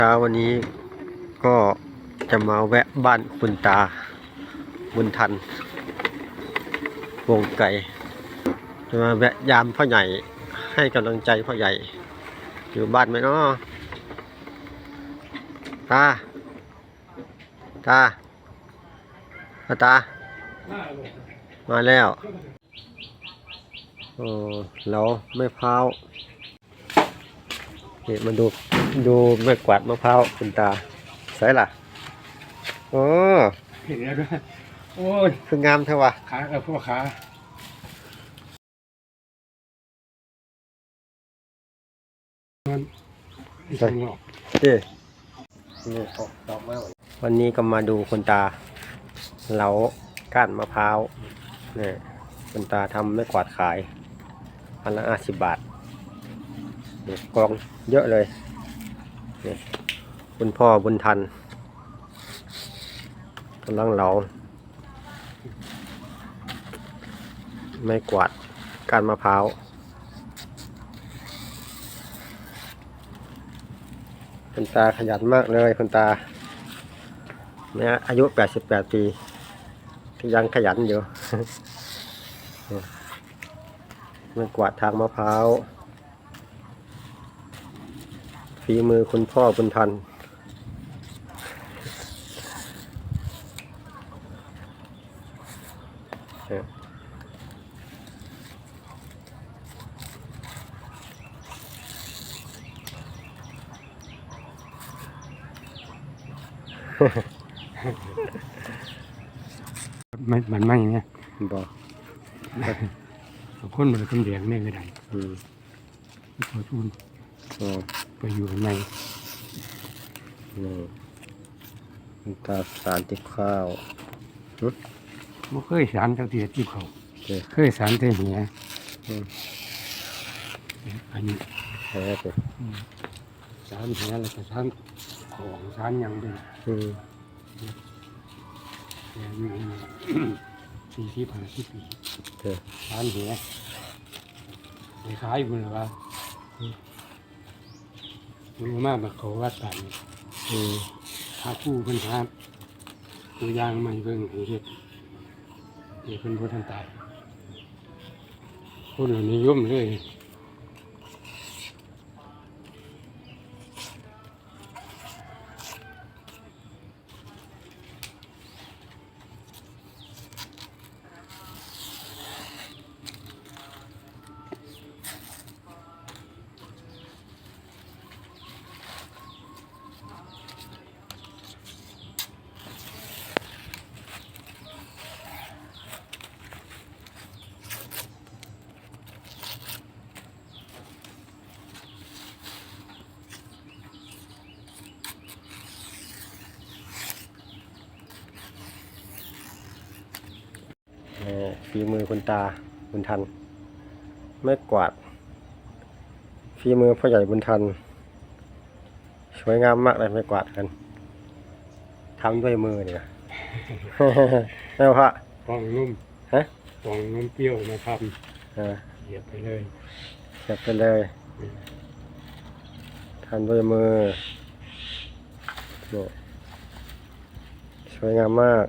เช้าวันนี้ก็จะมาแวะบ้านคุณตา บุญทัน วงไก่จะมาแวะยามพ่อใหญ่ให้กำลังใจพ่อใหญ่ อยู่บ้านไหมเนาะตา ตาตาตา มาแล้วโอ้เราไม่พร้าว นี่มาดูดูไม่กวาดมะพร้าวคุณตาใส่ล่ะโอ้เห็นแล้วด้วยโอ้ยคืองามเท่าวะขากับพวกขาใช่เอ๊ะนี่ออกดอกมากวันนี้ก็มาดูคุณตาเหลาก้านมะพร้าวเนี่ยคุณตาทำไม่กวาดขายพันละห้าสิบบาทนี่ กองเยอะเลยนี่คุณพ่อบุญทันกำลังเหลาไม่กวาดกานมะพร้าวคุณตาขยันมากเลยคุณตาเนี่ยอายุ 88 ปียังขยันอยู่ มันกวาดทางมะพร้าว ฝีมือคุณพ่อบุญทันเนี่ยมันมันไม่เนี่ยบอกคนมันคนเดียงแม่ก็ได้อืมขอทุนอ๋อ ไปอยู่ข้างในนี่คุณตาสารติบข้าวไม่เคยสารเท่าที่ที่เขาโอเคเคยสารเท่าเหี้ยอืมอันนี้แพ้ไปสารเหี้ยแล้วก็สารของสารหยังด้วยอืมเนี่ยอยู่นี่สี่สิบห้าสิบปีโอเคสารเหี้ยไปขายมันหรือว่า รู้มากแบบเขาวัดป่านนี่อืมหาผู้เพิ่นหาตัวอย่างมาให้เบิ่งให้เฮ็ดให้เพิ่นบ่ทันตายคนเหล่านี้ยมเลย เอ่อ ฝีมือคุณตาบุญทัน ไม่กวาด ฝีมือพ่อใหญ่บุญทัน สวยงามมากเลยไม่กวาดกันทำด้วยมือเนี่ยแล้วพระปองนุ่มฮะปองนุ่มเปรี้ยวมาทอ่าำเหยียบไปเลยเก็บไปเลยทำด้วยมือเนี่ยสวยงามมาก